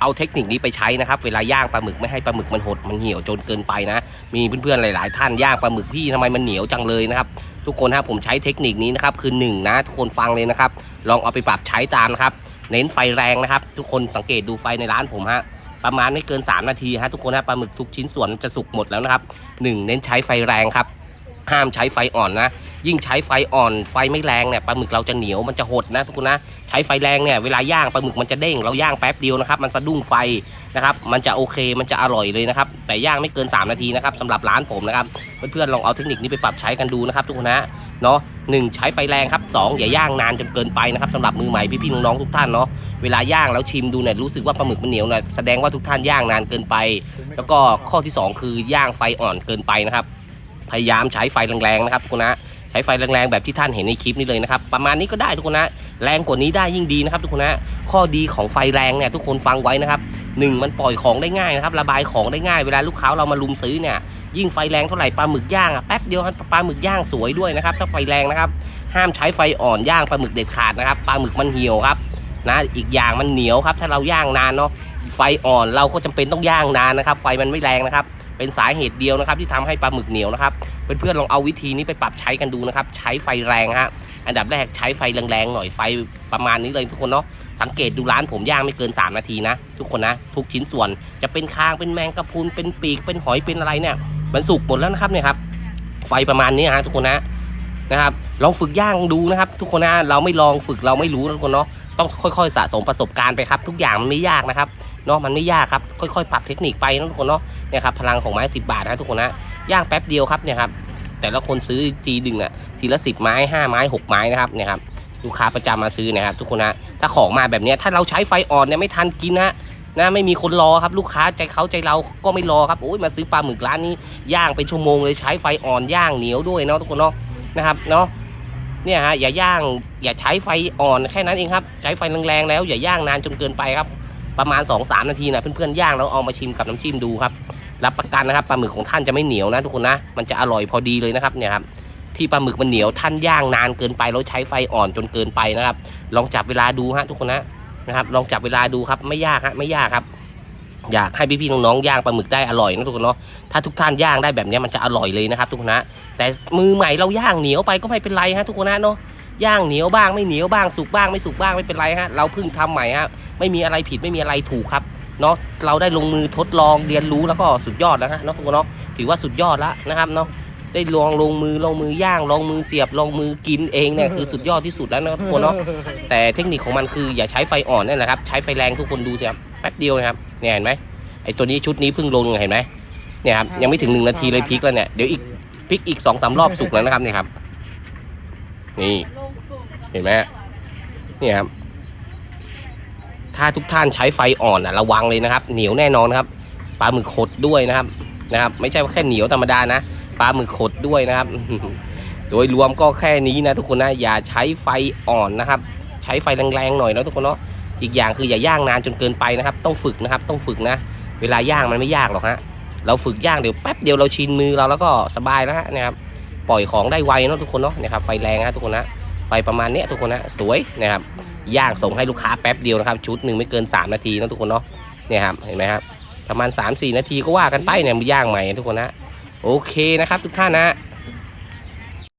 เอาเทคนิคนี้ไปใช้นะครับ เวลาย่างปลาหมึกไม่ให้ปลาหมึกมันหดมันเหี่ยวจนเกินไปนะ มีเพื่อนๆหลาย ๆ ท่านย่างปลาหมึกพี่ทำไมมันเหนียวจังเลยนะครับทุกคนครับผมใช้เทคนิคนี้นะครับคือหนึ่งนะทุกคนฟังเลยนะครับ ลองเอาไปปรับใช้ตามนะครับ เน้นไฟแรงนะครับ ทุกคนสังเกตดูไฟในร้านผมฮะประมาณไม่เกิน 3 นาทีฮะทุกคนนะปลาหมึกทุกชิ้นส่วนจะสุกหมดแล้วนะครับหนึ่งเน้นใช้ไฟแรงครับ ห้ามใช้ไฟอ่อนนะ ยิ่งใช้ไฟอ่อนไฟไม่แรงเนี่ยปลาหมึกเราจะเหนียวมันจะหดนะทุกคนนะใช้ไฟแรงเนี่ยเวลาย่างปลาหมึกมันจะเด้งเราย่างแป๊บเดียวนะครับมันสะดุ้งไฟนะครับมันจะโอเคมันจะอร่อยเลยนะครับแต่ย่างไม่เกิน 3 นาทีนะครับสำหรับร้านผมนะครับเพื่อนๆลองเอาเทคนิคนี้ไปปรับใช้กันดูนะครับทุกคนนะเนาะหนึ่งใช้ไฟแรงครับสองอย่าย่างนานจนเกินไปนะครับสำหรับมือใหม่พี่ๆน้องๆทุกท่านเนาะเวลาย่างแล้วชิมดูเนี่ยรู้สึกว่าปลาหมึกมันเหนียวเนี่ยแสดงว่าทุกท่านย่างนานเกินไป แล้วก็ข้อที่สองคือย่างไฟอ่อนเกินไปนะครับพยายามใช้ไฟแรงๆนะครับทุกคนนะ ใช้ไฟแรงๆแบบที่ท่านเห็นในคลิปนี้เลยนะครับประมาณนี้ก็ได้ทุกคนนะแรงกว่านี้ได้ยิ่งดีนะครับทุกคนนะข้อดีของไฟแรงเนี่ยทุกคนฟังไว้นะครับหนึ่งมันปล่อยของได้ง่ายนะครับระบายของได้ง่ายเวลาลูกค้าเรามาลุมซื้อเนี่ยยิ่งไฟแรงเท่าไหร่ปลาหมึกย่างอะแป๊บเดียวปลาหมึกย่างสวยด้วยนะครับถ้าไฟแรงนะครับห้ามใช้ไฟอ่อนย่างปลาหมึกเด็ดขาดนะครับปลาหมึกมันเหี่ยวครับนะอีกอย่างมันเหนียวครับถ้าเราย่างนานเนาะไฟอ่อนเราก็จำเป็นต้องย่างนานนะครับ ไฟมันไม่แรงนะครับ เป็นสาเหตุเดียวนะครับ ที่ทำให้ปลาหมึกเหนียวนะครับเพื่อนๆลองเอาวิธีนี้ไปปรับใช้กันดูนะครับ ใช้ไฟแรงฮะอันดับแรกใช้ไฟแรงๆหน่อยไฟประมาณนี้เลยทุกคนเนาะสังเกตดูร้านผมย่างไม่เกิน 3 นาทีนะ ทุกคนนะทุกชิ้นส่วนจะเป็นคางเป็นแมงกะพรุนเป็นปีกเป็นหอยเป็นอะไรเนี่ยมันสุกหมดแล้วนะครับเนี่ยครับไฟประมาณนี้ฮะทุกคนนะนะครับลองฝึกย่างดูนะครับ ทุกคนนะเราไม่ลองฝึกเราไม่รู้ทุกคนเนาะต้องค่อยๆ สะสมประสบการณ์ไปครับ ทุกอย่างมันไม่ยากนะครับ เนาะมันไม่ยากครับค่อยๆปรับเทคนิคไปนะทุกคนเนาะเนี่ยครับพลังของไม้สิบาทนะทุกคนนะย่างแป๊บเดียวครับเนี่ยครับแต่ละคนซื้อทีดึงอะทีละสิบไม้ห้าไม้หกไม้นะครับเนี่ยครับลูกค้าประจำมาซื้อนะครับทุกคนนะถ้าของมาแบบเนี้ยถ้าเราใช้ไฟอ่อนเนี่ยไม่ทันกินนะนะไม่มีคนรอครับลูกค้าใจเขาใจเราก็ไม่รอครับโอ้ยมาซื้อปลาหมึกร้านนี้ย่างเป็นชั่วโมงเลยใช้ไฟอ่อนย่างเหนียวด้วยเนาะทุกคนเนาะนะครับเนาะเนี่ยฮะอย่าย่างอย่าใช้ไฟอ่อนแค่นั้นเองครับ ใช้ไฟแรงๆแล้วอย่าย่างนานจนเกินไปครับ ประมาณ 2-3 นาทีนะเพื่อนๆย่างแล้วเอามาชิมกับน้ำจิ้มดูครับรับประกันนะครับปลาหมึกของท่านจะไม่เหนียวนะทุกคนนะมันจะอร่อยพอดีเลยนะครับเนี่ยครับที่ปลาหมึกมันเหนียวท่านย่างนานเกินไปแล้วใช้ไฟอ่อนจนเกินไปนะครับ ลองจับเวลาดูฮะทุกคนนะนะครับ ลองจับเวลาดูครับไม่ยากฮะไม่ยากครับ อยากให้พี่ๆน้องๆย่างปลาหมึกได้อร่อยนะทุกคนเนาะถ้าทุกท่านย่างได้แบบนี้มันจะอร่อยเลยนะครับ ทุกคนนะแต่มือใหม่เราย่างเหนียวไปก็ไม่เป็นไรฮะทุกคนนะเนาะ ย่างเหนียวบ้างไม่เหนียวบ้างสุกบ้างไม่สุกบ้างไม่เป็นไรฮะเราเพิ่งทำใหม่ฮะไม่มีอะไรผิดไม่มีอะไรถูกครับเนาะเราได้ลงมือทดลองเรียนรู้แล้วก็สุดยอดแล้วฮะเนาะทุกคนเนาะถือว่าสุดยอดแล้วนะครับเนาะได้ลองลงมือลงมือย่างลองมือเสียบลองมือกินเองเนี่ยคือสุดยอดที่สุดแล้วนะครับทุกคนเนาะแต่เทคนิคของมันคืออย่าใช้ไฟอ่อนนี่นแหละครับใช้ไฟแรงทุกคนดูสิครับแป๊บเดียวนะครับเนี่ยเห็นไหมไอตัวนี้ชุดนี้เพิ่งลงเห็นไหมเนี่ยครับยังไม่ถึงหนึ่งนาทีเลยพลิกแล้วเนี่ยเดี๋ยวอีกพลิกอีกสองสามรอบสุกแล้วนะครับเนี่ยครับนี่ เห็นไหมนี่ครับ ถ้าทุกท่านใช้ไฟอ่อนอะระวังเลยนะครับ เหนียวแน่นอนนะครับปลาหมึกขดด้วยนะครับนะครับ ไม่ใช่ว่าแค่เหนียวธรรมดานะปลาหมึกขดด้วยนะครับ โดยรวมก็แค่นี้นะทุกคนนะอย่าใช้ไฟอ่อนนะครับ ใช้ไฟแรงๆหน่อยนะทุกคนเนาะอีกอย่างคืออย่าย่างนานจนเกินไปนะครับ ต้องฝึกนะครับ ต้องฝึกนะ เวลาย่างมันไม่ยากหรอกฮะเราฝึกย่างเดี๋ยวแป๊บเดียวเราชินมือเราแล้วก็สบายแล้วฮะนะครับปล่อยของได้ไวเนาะทุกคนเนาะนะครับไฟแรงนะทุกคนนะ ไปประมาณเนี้ยทุกคนนะสวยนะครับ ย่างส่งให้ลูกค้าแป๊บเดียวนะครับ ชุดหนึ่งไม่เกิน 3 นาทีนะทุกคนเนาะเนี่ยครับเห็นไหมครับประมาณ 3-4 นาทีก็ว่ากันไปเนี่ยมือย่างใหม่ทุกคนนะโอเคนะครับ ทุกท่านนะ